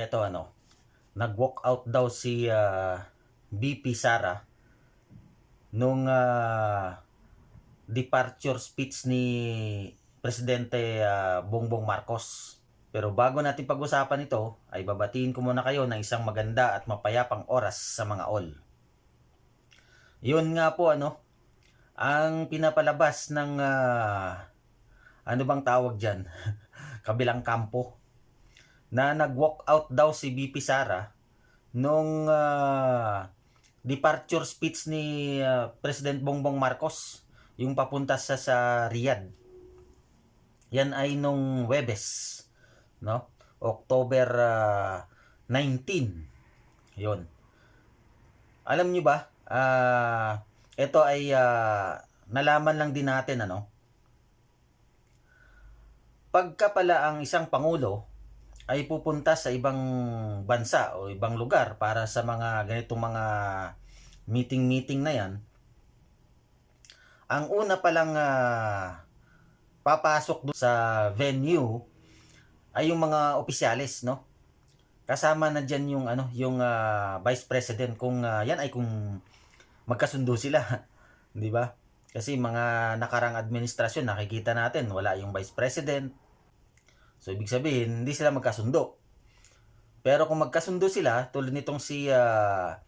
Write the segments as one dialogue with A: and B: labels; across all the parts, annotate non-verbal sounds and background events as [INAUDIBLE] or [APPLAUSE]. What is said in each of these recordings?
A: eto ano, nag-walk out daw si ah, BP Sara nung ah, departure speech ni Presidente ah, Bongbong Marcos. Pero bago natin pag-usapan ito, ay babatiin ko muna kayo ng isang maganda at mapayapang oras sa mga all. Yun nga po ano, ang pinapalabas ng ah, ano bang tawag dyan? [LAUGHS] Kabilang kampo na nag-walk out daw si BP Sara nung ah, departure speech ni ah, President Bongbong Marcos yung papunta sa sa Riyadh. Yan ay nung Webes, no? October ah, 19. Yon. Alam niyo ba? Ah, ito ay ah, nalaman lang din natin ano. Pagka pala ang isang pangulo ay pupunta sa ibang bansa o ibang lugar para sa mga ganitong mga meeting-meeting na yan, ang una palang ah, papasok doon sa venue ay yung mga opisyalis, no? Kasama na diyan yung ano, yung ah, vice president kung ah, yan ay kung magkasundo sila, [LAUGHS] 'di ba? Kasi mga nakarang administrasyon nakikita natin wala yung vice president, So, ibig sabihin, hindi sila magkasundo. Pero kung magkasundo sila, tulad nitong si ah,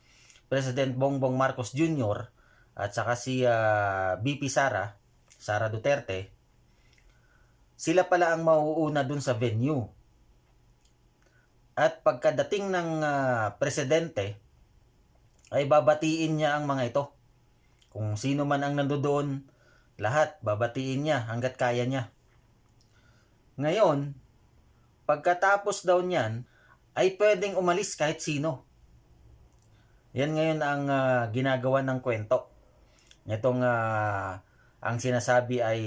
A: President Bongbong Marcos Jr. at saka si ah, BP Sara, Sara Duterte, sila pala ang mauuna dun sa venue. At pagkadating ng ah, presidente, ay babatiin niya ang mga ito. Kung sino man ang nandoon, lahat babatiin niya hanggat kaya niya. Ngayon, pagkatapos daw niyan, ay pwedeng umalis kahit sino. Yan ngayon ang ah, ginagawa ng kwento. Itong ah, ang sinasabi ay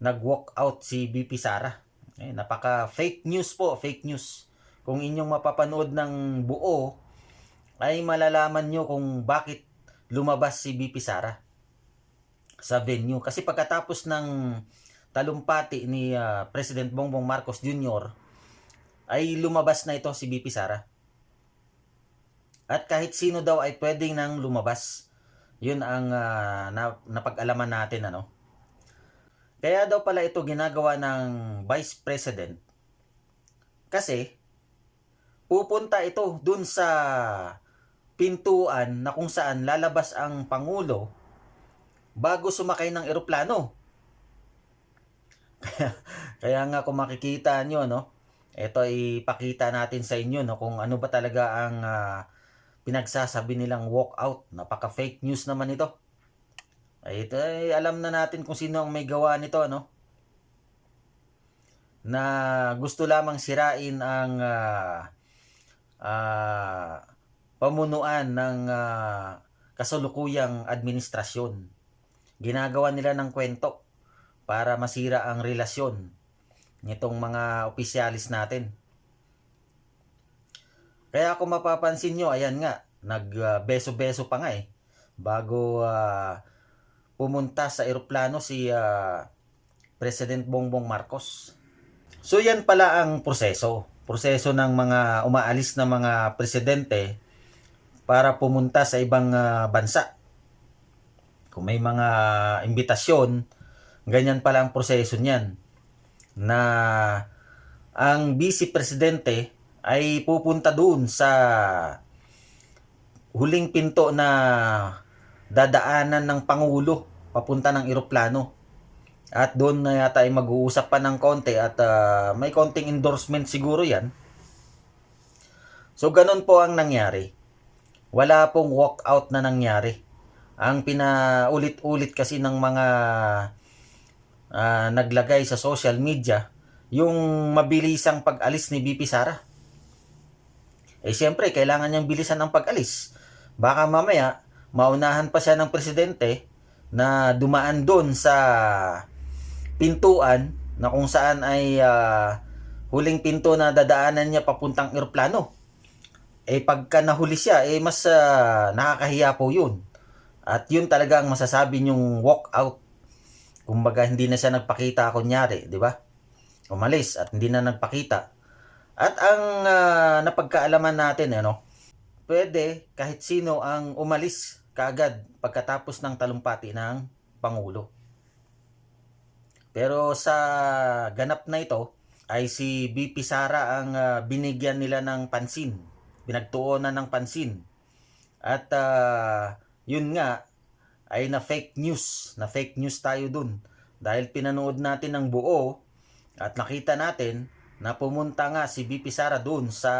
A: nag-walk out si BP Sara. Eh, napaka fake news po, fake news. Kung inyong mapapanood ng buo, ay malalaman nyo kung bakit lumabas si BP Sara sa venue. Kasi pagkatapos ng talumpati ni ah, President Bongbong Marcos Jr. ay lumabas na ito si BP Sara. At kahit sino daw ay pwedeng nang lumabas. Yun ang na, napag-alaman natin ano. Kaya daw pala ito ginagawa ng Vice President kasi pupunta ito dun sa pintuan na kung saan lalabas ang Pangulo bago sumakay ng eroplano. [LAUGHS] Kaya, nga kung makikita nyo, no, ito ipakita natin sa inyo no, kung ano ba talaga ang ah, pinagsasabi nilang walkout. Napaka fake news naman ito. Ito ay alam na natin kung sino ang may gawa nito, no? Na gusto lamang sirain ang ah, ah, pamunuan ng ah, kasalukuyang administrasyon. Ginagawa nila ng kwento para masira ang relasyon nitong mga opisyalis natin. Kaya kung mapapansin nyo, ayan nga, nag-beso-beso pa nga eh. Bago ah, pumunta sa eroplano si ah, President Bongbong Marcos. So yan pala ang proseso. Proseso ng mga umaalis na mga presidente para pumunta sa ibang ah, bansa. Kung may mga imbitasyon, ganyan pala ang proseso niyan. Na ang vice presidente ay pupunta doon sa huling pinto na dadaanan ng pangulo papunta ng eroplano. At doon na yata ay mag-uusap pa ng konti at ah, may konting endorsement siguro yan. So ganun po ang nangyari. Wala pong walkout na nangyari. Ang pinaulit-ulit kasi ng mga ah, naglagay sa social media yung mabilisang pag-alis ni BP Sara. Eh siyempre, kailangan niyang bilisan ang pag-alis. Baka mamaya, maunahan pa siya ng presidente na dumaan doon sa pintuan na kung saan ay ah, huling pinto na dadaanan niya papuntang eroplano. Eh pagka nahuli siya, eh mas ah, nakakahiya po yun. At yun talaga ang masasabi niyong walk out. Kumbaga hindi na siya nagpakita kunyari, di ba? Umalis at hindi na nagpakita. At ang ah, napagkaalaman natin, ano, pwede kahit sino ang umalis kaagad pagkatapos ng talumpati ng Pangulo. Pero sa ganap na ito, ay si BP Sara ang ah, binigyan nila ng pansin. Binagtuunan ng pansin. At ah, yun nga, ay na fake news. Na fake news tayo dun. Dahil pinanood natin ng buo at nakita natin na pumunta nga si BP Sara dun sa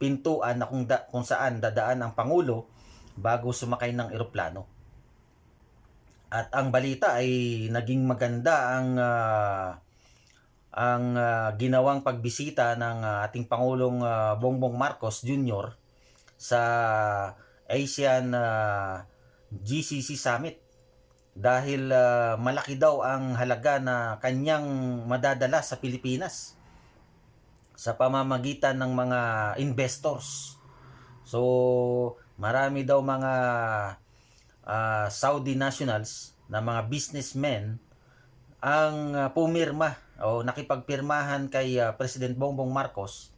A: pintuan na kung, da, kung saan dadaan ang Pangulo bago sumakay ng eroplano. At ang balita ay naging maganda ang ah, ang ah, ginawang pagbisita ng ah, ating Pangulong ah, Bongbong Marcos Jr. sa Asian ah, GCC Summit dahil ah, malaki daw ang halaga na kanyang madadala sa Pilipinas sa pamamagitan ng mga investors. So, marami daw mga ah, Saudi nationals na mga businessmen ang ah, pumirma o nakipagpirmahan kay ah, President Bongbong Marcos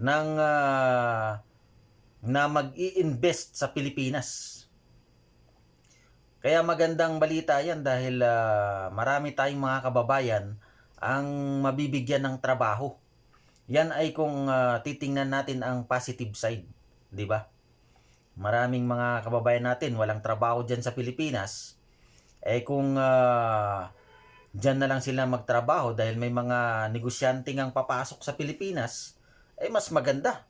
A: ng ah, na mag-i-invest sa Pilipinas. Kaya magandang balita yan dahil ah, marami tayong mga kababayan ang mabibigyan ng trabaho. Yan ay kung ah, titingnan natin ang positive side, 'di ba? Maraming mga kababayan natin walang trabaho diyan sa Pilipinas. Eh kung ah, diyan na lang sila magtrabaho dahil may mga negosyante ang papasok sa Pilipinas, eh mas maganda.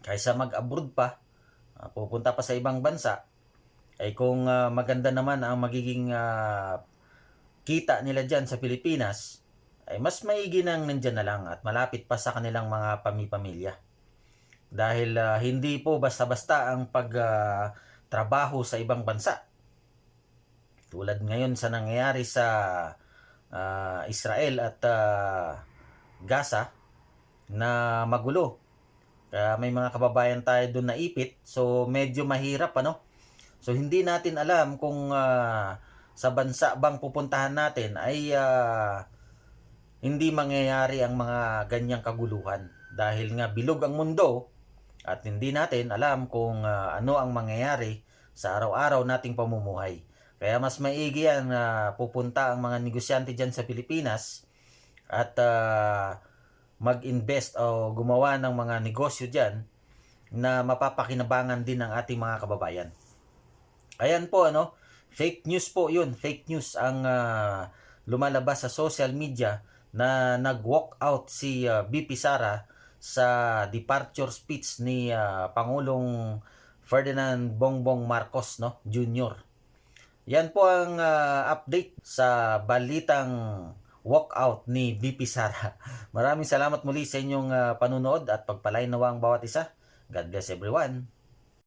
A: Kaysa mag-abroad pa, ah, pupunta pa sa ibang bansa, ay kung ah, maganda naman ang magiging ah, kita nila dyan sa Pilipinas, ay mas maigi nang nandyan na lang at malapit pa sa kanilang mga pamipamilya. Dahil ah, hindi po basta-basta ang pagtrabaho sa ibang bansa. Tulad ngayon sa nangyayari sa ah, Israel at ah, Gaza na magulo. Kaya may mga kababayan tayo doon na ipit. So medyo mahirap ano. So hindi natin alam kung ah, sa bansa bang pupuntahan natin ay ah, hindi mangyayari ang mga ganyang kaguluhan. Dahil nga bilog ang mundo at hindi natin alam kung ah, ano ang mangyayari sa araw-araw nating pamumuhay. Kaya mas maigi yan na pupunta ang mga negosyante dyan sa Pilipinas at ah, mag-invest o gumawa ng mga negosyo dyan na mapapakinabangan din ng ating mga kababayan. Ayan po ano, fake news po yun. Fake news ang ah, lumalabas sa social media na nag-walk out si ah, BP Sara sa departure speech ni ah, Pangulong Ferdinand Bongbong Marcos no Jr. Yan po ang ah, update sa balitang walkout ni BP Sara. [LAUGHS] Maraming salamat muli sa inyong ah, panunood at pagpalain nawa ang bawat isa. God bless everyone.